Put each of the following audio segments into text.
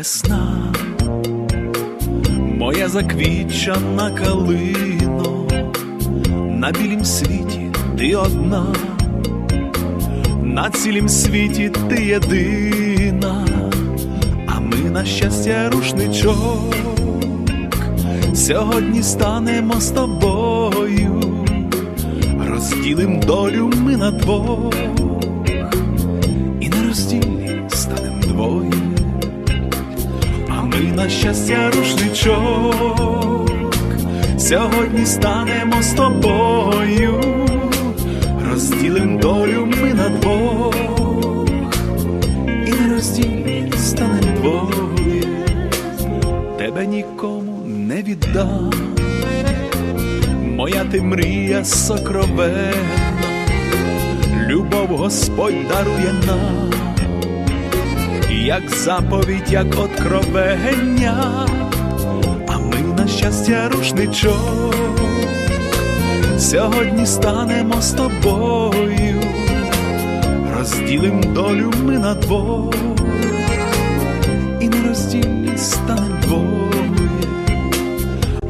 весна, моя заквічана калино, на білім світі ти одна, на цілім світі ти єдина, а ми на щастя рушничок, сьогодні станемо з тобою, розділим долю ми на двох. І на розділі станем двоє, на щастя рушничок, сьогодні станемо з тобою, розділим долю ми на двох, і на розділі станем двоє, тебе нікому не віддам, моя ти мрія сокровенна любов Господь дарує нам, як заповідь, як откровення, а ми на щастя рушничок, сьогодні станемо з тобою, розділим долю ми на двох, і на розділі станем двоє,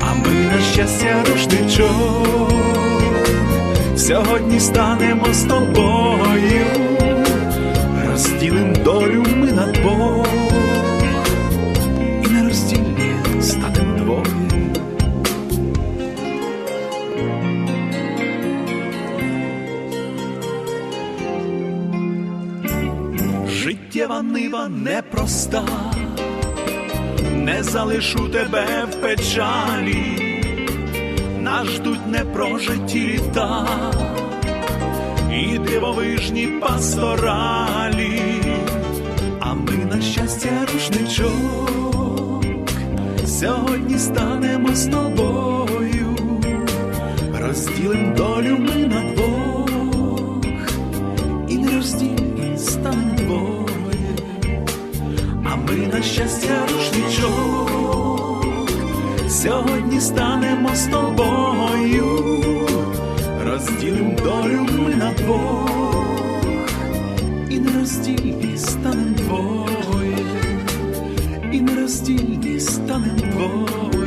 а ми на щастя рушничок. Сьогодні станемо з тобою, Непроста, не залишу тебе в печалі. Нас ждуть непрожиті літа і дивовижні пасторалі, а ми на щастя рушничок, сьогодні станемо з тобою, розділим долю ми на ми на щастя рушничок сьогодні станемо з тобою, розділим долю ми на двох, і нероздільні станем двоє, і не роздільні станем двоє,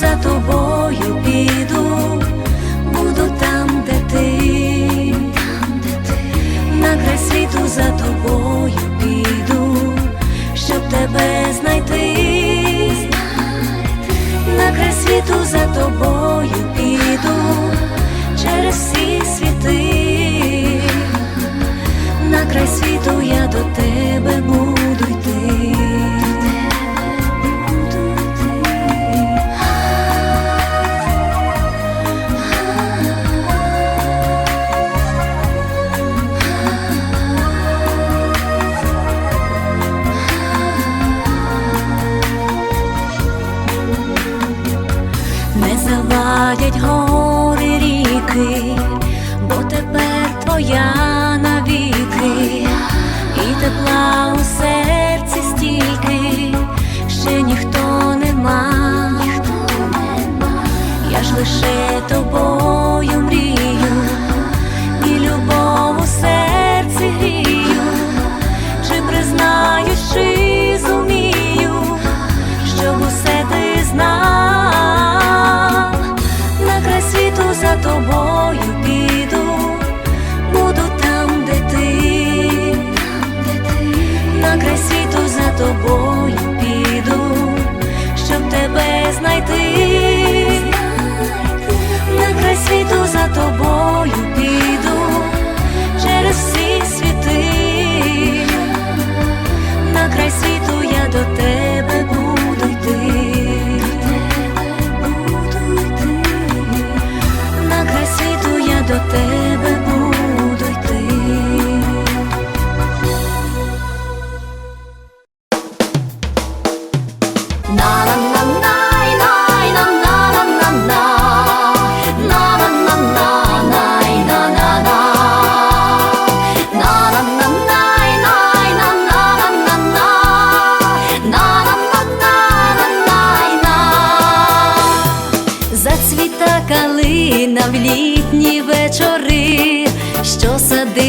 за тобою піду, буду там, де ти, там, де ти, на край світу за тобою піду, щоб тебе знайти, знайти. на край світу за тобою. Тепла у серці стільки, ще ніхто нема, я ж лише тобою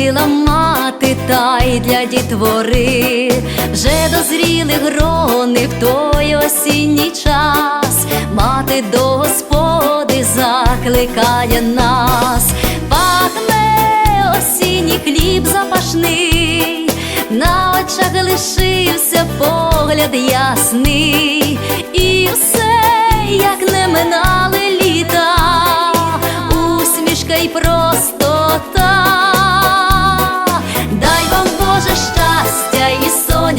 садила мати та й для дітвори, вже дозріли грони в той осінній час, мати до господи закликає нас, пахне осінній хліб запашний, на очах лишився погляд ясний, і все, як не минали літа, усмішка й простота.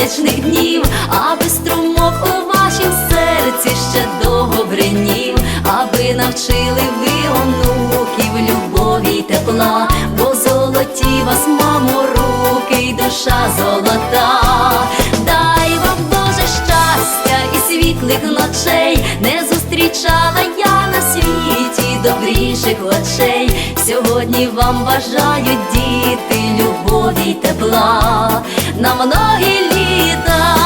Сонячних днів, аби струмок у вашім серці ще довго бринів, аби навчили ви онуків любові й тепла, бо золоті вас, мамо, руки й душа золота. Дай вам Боже щастя і світлих ночей, не зустрічала я на світі добріших очей. Сьогодні вам бажають діти любові й тепла на многі літа.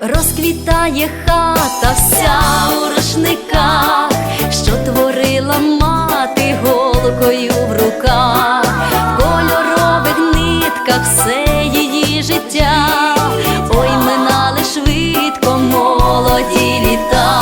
Розквітає хата вся у рушниках, що творила мати голкою в руках, в кольорових нитках все її життя, ой минали швидко молоді літа,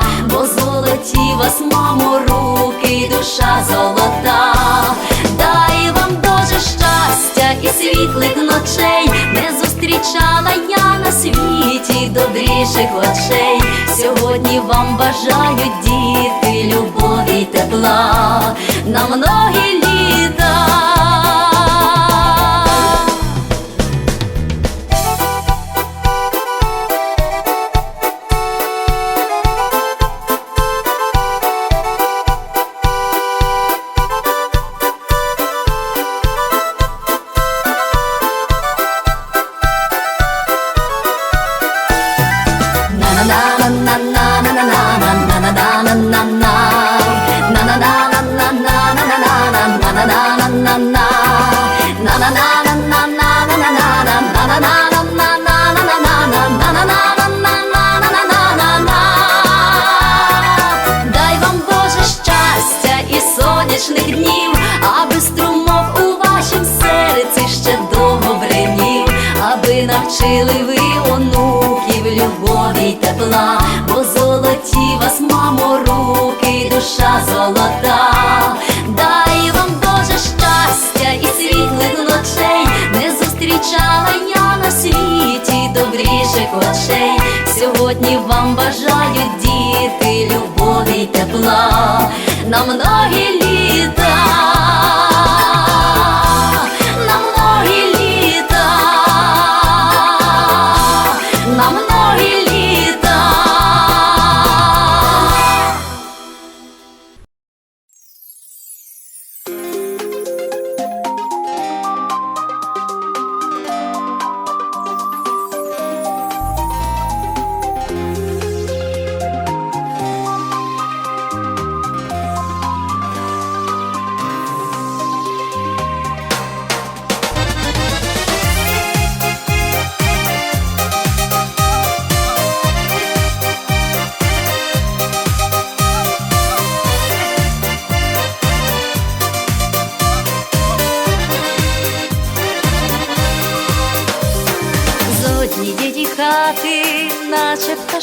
золоті вас, мамо, руки душа золота. Дай вам Боже щастя і світлих ночей, не зустрічала я на світі добріших очей. Сьогодні вам бажають діти любові й тепла на многі літа. Золота. Дай вам Боже щастя і світлих ночей, не зустрічала я на світі добріших очей. Сьогодні вам бажають діти любові й тепла на многі літа.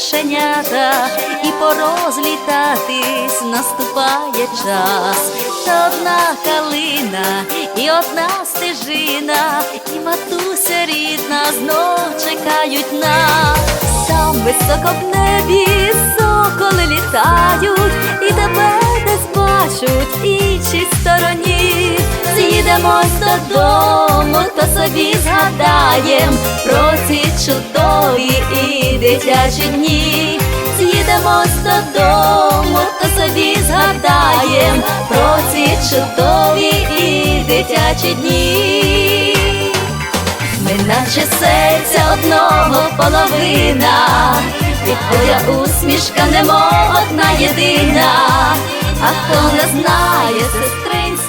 Пташенята, і порозлітатись наступає час. Та одна калина і одна стежина, і матуся рідна знов чекають нас. Там високо в небі соколи літають, і тебе в іншій стороні. З'їдемось додому, то собі згадаєм про ці чудові і дитячі дні. З'їдемось додому, то собі згадаєм про ці чудові і дитячі дні. Ми наче серця одного половина, і твоя усмішка немов одна єдина, а хто не знає сестринця